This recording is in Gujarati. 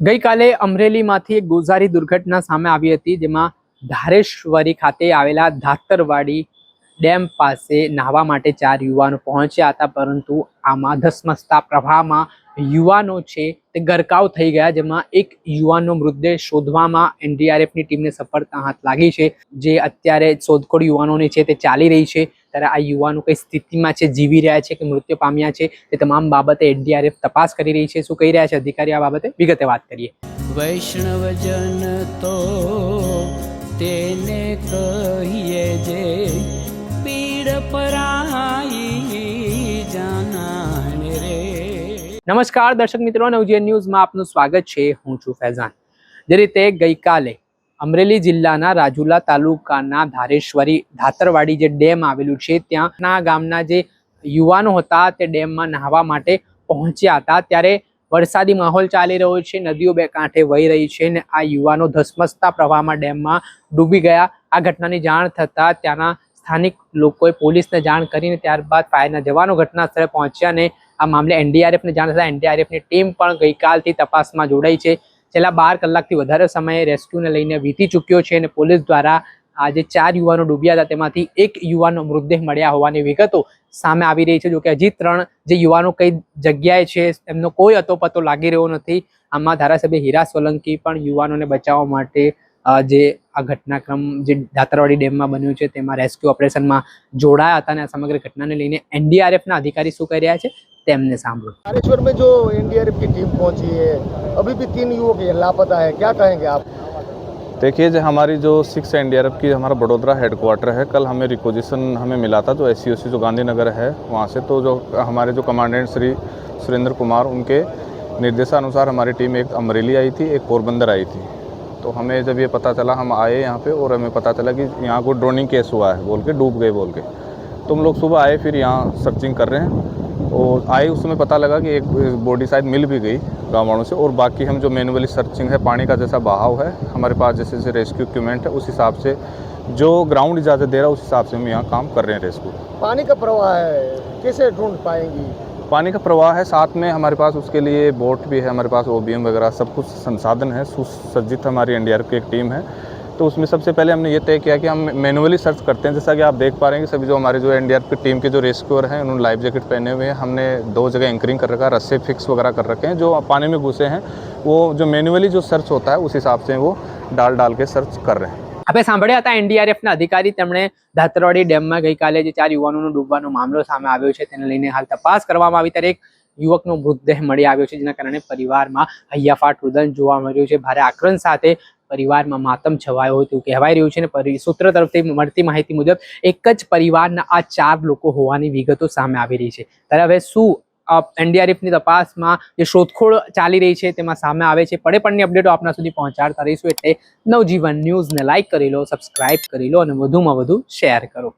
ગઈકાલે અમરેલીમાંથી એક ગોઝારી દુર્ઘટના સામે આવી હતી, જેમાં ધારેશ્વરી ખાતે આવેલા ધાતરવાડી ડેમ પાસે નાહવા માટે ચાર યુવાનો પહોંચ્યા હતા, પરંતુ આમાં ધસમસતા પ્રવાહમાં યુવાનો છે તે ગરકાવ થઈ ગયા, જેમાં એક યુવાનનો મૃતદેહ શોધવામાં એનડીઆરએફની ટીમને સફળતા હાથ લાગી છે. જે અત્યારે શોધખોળ યુવાનોની છે તે ચાલી રહી છે. ત્યારે આ યુવાનો કઈ સ્થિતિમાં છે જીવી રહ્યા છે કે મૃત્યુ પામ્યા છે તે તમામ બાબતે એનડીઆરએફ તપાસ કરી રહી છે. શું કહી રહ્યા છે અધિકારી આ બાબતે? વિગતે વાત કરીએ. વૈષ્ણવજન તો તેને કહીએ જે પીડ પરાઈ જાનાને રે. નમસ્કાર દર્શક મિત્રો નવજીવન ન્યૂઝમાં આપનું સ્વાગત છે. હું છું ફૈઝાન. જે રીતે ગઈકાલે અમરેલી જિલ્લાના રાજુલા તાલુકાના ધારેશ્વરી ધાતરવાડી જે ડેમ આવેલું છે, ત્યાંના ગામના જે યુવાનો હતા તે ડેમમાં નહાવા માટે પહોંચ્યા હતા. ત્યારે વરસાદી માહોલ ચાલી રહ્યો છે, નદીઓ બે કાંઠે વહી રહી છે ને આ યુવાનો ધસમસતા પ્રવાહમાં ડેમમાં ડૂબી ગયા. આ ઘટનાની જાણ થતાં ત્યાંના સ્થાનિક લોકોએ પોલીસને જાણ કરીને ત્યારબાદ ફાયરના જવાનો ઘટના સ્થળે પહોંચ્યા ને આ મામલે એનડીઆરએફને જાણ થતાં એનડીઆરએફની ટીમ પણ ગઈકાલથી તપાસમાં જોડાઈ છે. છેલ્લા બાર કલાકથી વધારે સમયે રેસ્ક્યુને લઈને વીતી ચૂક્યો છે અને પોલીસ દ્વારા આજે ચાર યુવાનો ડૂબ્યા હતા. તેમાંથી એક યુવાનનો મૃતદેહ મળ્યા હોવાની વિગતો સામે આવી રહી છે. જો કે હજી ત્રણ જે યુવાનો કઈ જગ્યાએ છે, એમનો કોઈ અતોપતો લાગી રહ્યો નથી. આમાં ધારાસભ્ય હીરા સોલંકી પણ યુવાનોને બચાવવા માટે જે આ ઘટનાક્રમ, જે દાતરવાડી ડેમમાં બન્યું છે, તેમાં રેસ્ક્યુ ઓપરેશનમાં જોડાયા હતા અને આ સમગ્ર ઘટનાને લઈને એનડીઆરએફના અધિકારી શું કહી રહ્યા છે? તેમને સાંભળો बालेश्वर में जो एनडीआरएफ की टीम पहुंची है अभी भी तीन युवक ये लापता है क्या कहेंगे आप देखिए जो हमारी जो सिक्स एन की हमारा बड़ोदरा हेडक्वार्टर है कल हमें रिक्वेजिशन हमें मिला था जो एस जो गांधीनगर है वहाँ से तो जो हमारे जो कमांडेंट श्री सुरेंद्र कुमार उनके निर्देशानुसार हमारी टीम एक अमरेली आई थी एक पोरबंदर आई थी तो हमें जब ये पता चला हम आए यहाँ पे और हमें पता चला कि यहाँ को ड्रोनिंग केस हुआ है बोल के डूब गए बोल के तो हम लोग सुबह आए फिर यहाँ सर्चिंग कर रहे हैं और आए उस समय पता लगा कि एक बॉडी शायद मिल भी गई गाँव वालों से और बाकी हम जो मैनुअली सर्चिंग है पानी का जैसा बहाव है हमारे पास जैसे जैसे रेस्क्यू इक्विपमेंट है उस हिसाब से जो ग्राउंड इजाज़त दे रहा है उस हिसाब से हम यहाँ काम कर रहे हैं रेस्क्यू पानी का प्रवाह है कैसे ढूंढ पाएँगी? पानी का प्रवाह है साथ में हमारे पास उसके लिए बोट भी है हमारे पास ओबीएम वगैरह सब कुछ संसाधन है सुसज्जित हमारी एन की एक टीम है। तो उसमें सबसे पहले हमने ये तय किया कि हम मैनुअली सर्च करते हैं जैसा कि आप देख पा रहे हैं कि सभी जो हमारे जो एन की टीम के जो रेस्क्यूअर हैं उन्होंने लाइफ जैकेट पहने हुए हैं हमने दो जगह एंकरिंग कर रखा है रस्से फिक्स वगैरह कर रखे हैं जो पानी में घुसे हैं वो जो मैनुअली जो सर्च होता है उस हिसाब से वो डाल डाल के सर्च कर रहे हैं આપણે સાંભળ્યા હતા એનડીઆરએફના અધિકારી તેમણે ધાતરવાડી ડેમમાં ગઈકાલે જે ચાર યુવાનોનો ડૂબવાનો મામલો સામે આવ્યો છે તેને લઈને હાલ તપાસ કરવામાં આવી ત્યારે એક યુવકનો મૃતદેહ મળી આવ્યો છે જેના કારણે પરિવારમાં હૈયાફાટ રુદન જોવા મળ્યું છે ભારે આક્રંદ સાથે પરિવારમાં માતમ છવાયો હોય તેવું કહેવાય રહ્યું છે અને સૂત્ર તરફથી મળતી માહિતી મુજબ એક જ પરિવારના આ ચાર લોકો હોવાની વિગતો સામે આવી રહી છે. ત્યારે હવે શું એનડીઆરએફની તપાસમાં જે શોધખોળ ચાલી રહી છે તેમાં સામે આવે છે. પડે પડની અપડેટો આપના સુધી પહોંચાડતા રહીશું એટલે નવજીવન ન્યૂઝને લાઈક કરી લો, સબસ્ક્રાઇબ કરી લો અને વધુમાં વધુ શેર કરો.